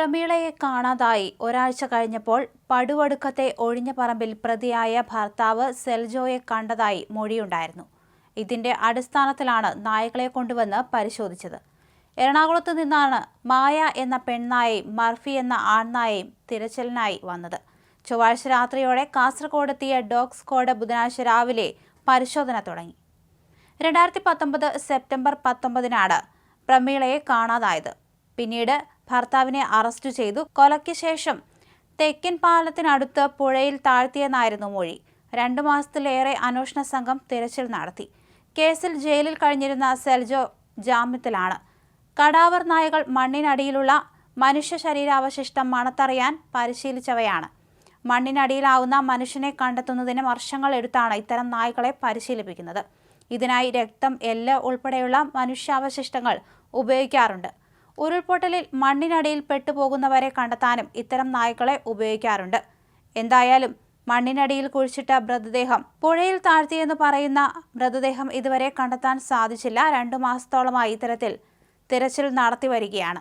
പ്രമീളയെ കാണാതായി. ഒരാഴ്ച കഴിഞ്ഞപ്പോൾ പടുവടുക്കത്തെ ഒഴിഞ്ഞ പറമ്പിൽ പ്രതിയായ ഭർത്താവ് സെൽജോയെ കണ്ടതായി മൊഴിയുണ്ടായിരുന്നു. ഇതിന്റെ അടിസ്ഥാനത്തിലാണ് നായകളെ കൊണ്ടുവന്ന് പരിശോധിച്ചത്. എറണാകുളത്ത് നിന്നാണ് മായ എന്ന പെൺനായയും മർഫി എന്ന ആൺനായയും തിരച്ചിലിനായി വന്നത്. ചൊവ്വാഴ്ച രാത്രിയോടെ കാസർഗോഡ് എത്തിയ ഡോഗ് സ്ക്വാഡ് ബുധനാഴ്ച രാവിലെ പരിശോധന തുടങ്ങി. രണ്ടായിരത്തി പത്തൊമ്പത് സെപ്റ്റംബർ പത്തൊമ്പതിനാണ് പ്രമീളയെ കാണാതായത്. പിന്നീട് ഭർത്താവിനെ അറസ്റ്റ് ചെയ്തു. കൊലയ്ക്ക് ശേഷം തെക്കൻ പാലത്തിനടുത്ത് പുഴയിൽ താഴ്ത്തിയെന്നായിരുന്നു മൊഴി. രണ്ടു മാസത്തിലേറെ അന്വേഷണ സംഘം തിരച്ചിൽ നടത്തി. കേസിൽ ജയിലിൽ കഴിഞ്ഞിരുന്ന സെൽജോ ജാമ്യത്തിലാണ്. കടാവർ നായകൾ മണ്ണിനടിയിലുള്ള മനുഷ്യ ശരീരാവശിഷ്ടം മണത്തറിയാൻ പരിശീലിച്ചവയാണ്. മണ്ണിനടിയിലാവുന്ന മനുഷ്യനെ കണ്ടെത്തുന്നതിന് വർഷങ്ങൾ എടുത്താണ് ഇത്തരം നായ്ക്കളെ പരിശീലിപ്പിക്കുന്നത്. ഇതിനായി രക്തം എല്ല് ഉൾപ്പെടെയുള്ള മനുഷ്യാവശിഷ്ടങ്ങൾ ഉപയോഗിക്കാറുണ്ട്. ഉരുൾപൊട്ടലിൽ മണ്ണിനടിയിൽ പെട്ടുപോകുന്നവരെ കണ്ടെത്താനും ഇത്തരം നായ്ക്കളെ ഉപയോഗിക്കാറുണ്ട്. എന്തായാലും മണ്ണിനടിയിൽ കുഴിച്ചിട്ട മൃതദേഹം പുഴയിൽ താഴ്ത്തിയെന്ന് പറയുന്ന മൃതദേഹം ഇതുവരെ കണ്ടെത്താൻ സാധിച്ചില്ല. രണ്ടു മാസത്തോളമായി ഇത്തരത്തിൽ തിരച്ചിൽ നടത്തി വരികയാണ്.